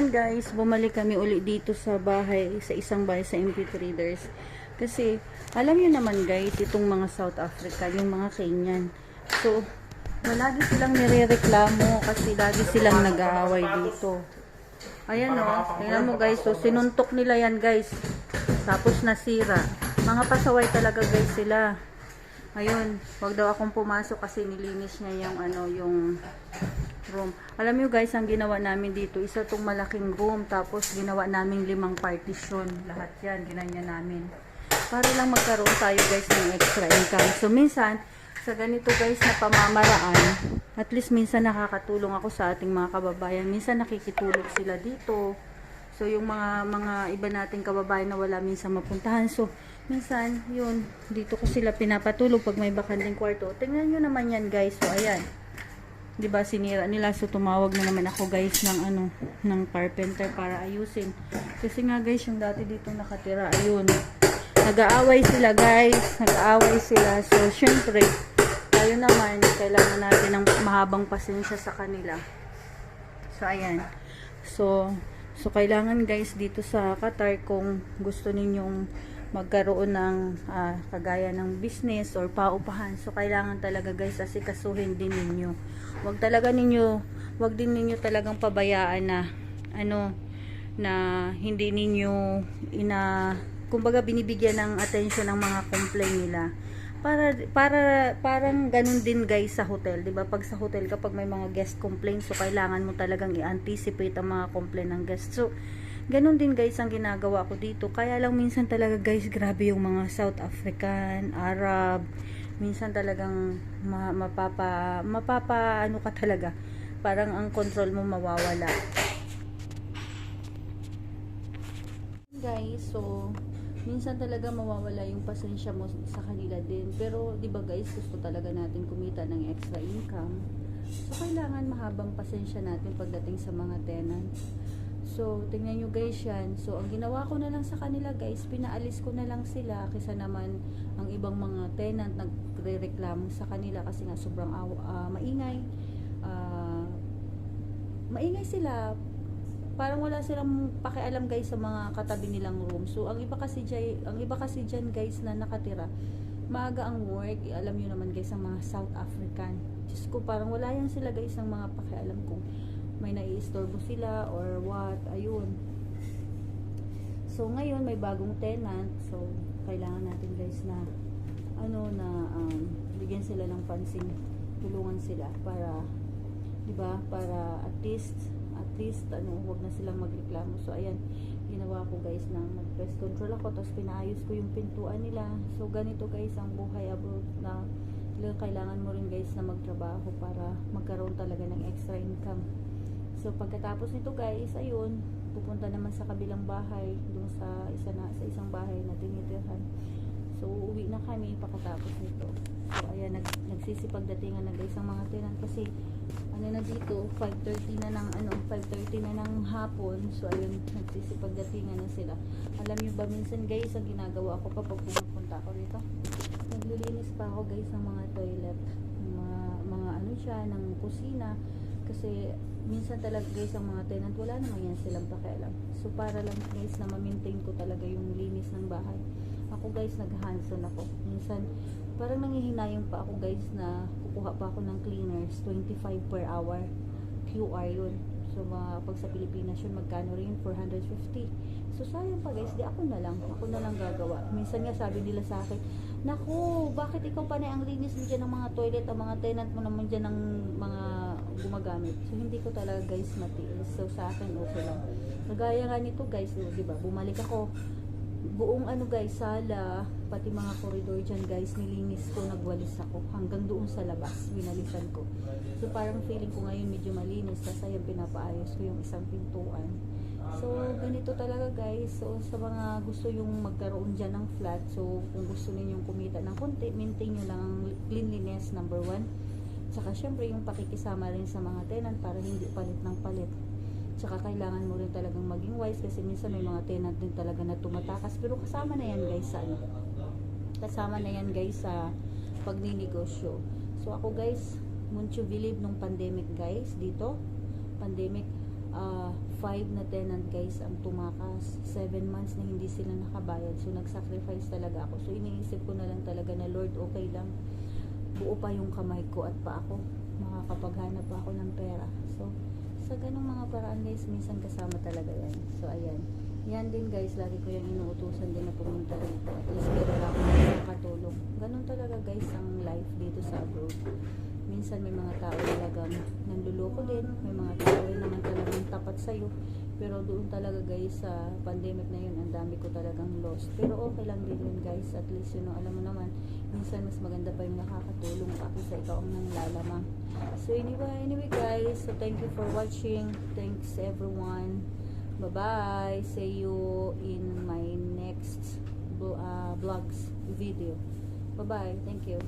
ayan guys, bumalik kami uli dito sa bahay, sa isang bahay sa MP Traders. Kasi, alam niyo naman guys, itong mga South Africa, yung mga Kenyan. So, lagi silang nirereklamo kasi lagi silang nag-aaway dito. Ayan o, tingnan mo guys, so sinuntok nila yan guys. Tapos nasira. Mga pasaway talaga guys sila. Ayun, wag daw akong pumasok kasi nilinis niya yung ano, yung room. Alam niyo guys, ang ginawa namin dito, isa tong malaking room, tapos ginawa namin limang partition. Lahat yan, ginanya namin. Para lang magkaroon tayo guys ng extra income. So minsan, sa ganito guys na pamamaraan, at least minsan nakakatulong ako sa ating mga kababayan. Minsan nakikitulog sila dito. So yung mga mga iba nating kababayan na wala minsan mapuntahan. So minsan yun, dito ko sila pinapatulog pag may bakanting kwarto. Tingnan nyo naman yan guys. So ayan. 'Di ba sinira nila. So tumawag na naman ako guys ng ano ng carpenter para ayusin. Kasi nga guys yung dati dito nakatira ayun. Nag-aaway sila guys. Nag-aaway sila. So syempre tayo naman kailangan natin ng mahabang pasensya sa kanila. So ayan. So so kailangan guys dito sa Qatar kung gusto ninyong magkaroon ng ah, kagaya ng business or paupahan. So, kailangan talaga guys asikasuhin din ninyo. Wag talaga ninyo, wag din ninyo talagang pabayaan na ano na hindi ninyo ina kumbaga binibigyan ng attention ng mga complaint nila. Para para parang ganun din guys sa hotel, 'di ba? Pag sa hotel kapag may mga guest complaints, so kailangan mo talagang i-anticipate ang mga complaint ng guest. So, Ganon din guys ang ginagawa ko dito. Kaya lang minsan talaga guys, grabe yung mga South African, Arab. Minsan talagang ma mapapa, mapapa ano ka talaga. Parang ang control mo mawawala. Guys, so minsan talaga mawawala yung pasensya mo sa kanila din. Pero 'di ba guys, gusto talaga natin kumita ng extra income. So kailangan mahabang pasensya natin pagdating sa mga tenants. So, tingnan nyo guys yan. So, ang ginawa ko na lang sa kanila guys, pinaalis ko na lang sila kaysa naman ang ibang mga tenant nagre-reklamo sa kanila kasi nga sobrang ah, maingay. Ah, maingay sila. Parang wala silang pakialam guys sa mga katabi nilang room. So, ang iba kasi dyan, ang iba kasi dyan guys na nakatira, maaga ang work. Alam nyo naman guys, ang mga South African. Diyos ko, parang wala yan sila guys ng mga pakialam kung may naiistorbo sila or what, ayun. So, ngayon may bagong tenant. So, kailangan natin guys na ano na um, bigyan sila ng pansin, tulungan sila para 'di ba? Para at least at least ano, wag na silang magreklamo. So, ayan, ginawa ko guys na mag-pest control ako tapos pinaayos ko yung pintuan nila. So, ganito guys ang buhay abroad na kailangan mo rin guys na magtrabaho para magkaroon talaga ng extra income. So pagkatapos nito guys, ayun, pupunta naman sa kabilang bahay, doon sa isa na sa isang bahay na tinitirhan. So uuwi na kami pagkatapos nito. So ayan, nag, nagsisipagdatingan na guys ang mga tenant kasi ano na dito, 5.30 na ng ano, 5.30 na ng hapon. So ayun, nagsisipagdatingan na sila. Alam niyo ba minsan guys, ang ginagawa ko kapag pumupunta ako dito, naglilinis pa ako guys ng mga toilet, mga, mga ano siya, ng kusina kasi minsan talaga guys ang mga tenant wala naman yan silang pakialam. So para lang guys na ma-maintain ko talaga yung linis ng bahay. Ako guys nag-handson ako. Minsan parang nangihinayang pa ako guys na kukuha pa ako ng cleaners 25 per hour QR yun. So mga pag sa Pilipinas yun magkano rin? 450 so sayang pa guys di ako na lang. Ako na lang gagawa. Minsan nga sabi nila sa akin Naku, bakit ikaw pa na ang linis mo dyan ng mga toilet, ang mga tenant mo naman dyan ng mga gumagamit. So, hindi ko talaga guys matiis. So, sa akin, okay lang. Nagaya nga nito guys, oh, di ba? Bumalik ako. Buong ano guys, sala, pati mga koridor dyan guys, nilinis ko, nagwalis ako. Hanggang doon sa labas, winalisan ko. So, parang feeling ko ngayon medyo malinis. Kasi yung pinapaayos ko yung isang pintuan. So, ganito talaga guys. So, sa mga gusto yung magkaroon dyan ng flat, so, kung gusto ninyong kumita ng konti, maintain nyo lang ang cleanliness, number one. Tsaka, syempre, yung pakikisama rin sa mga tenant para hindi palit ng palit. Tsaka, kailangan mo rin talagang maging wise kasi minsan may mga tenant din talaga na tumatakas. Pero kasama na yan guys sa ano. Kasama na yan guys sa pagninegosyo. So, ako guys, mucho believe nung pandemic guys dito. Pandemic ah, five na tenant guys ang tumakas. Seven months na hindi sila nakabayad. So, nag-sacrifice talaga ako. So, iniisip ko na lang talaga na Lord, okay lang. Buo pa yung kamay ko at pa ako. Makakapaghanap pa ako ng pera. So, sa ganong mga paraan guys, minsan kasama talaga yan. So, ayan. Yan din guys, lagi ko yung inuutusan din na pumunta rito. At least meron ako makakatulong. Ganon talaga guys ang life dito sa abroad. Minsan may mga tao talagang nanluloko din. May mga tao rin naman talagang tapat sa'yo. Pero doon talaga guys sa pandemic na yun, ang dami ko talagang lost. Pero okay lang din yun guys. At least you know, alam mo naman, minsan mas maganda pa yung nakakatulong ka kaysa ikaw ang nanglalamang. So anyway, anyway guys, so thank you for watching. Thanks everyone. Bye-bye. See you in my next uh, vlogs video. Bye-bye. Thank you.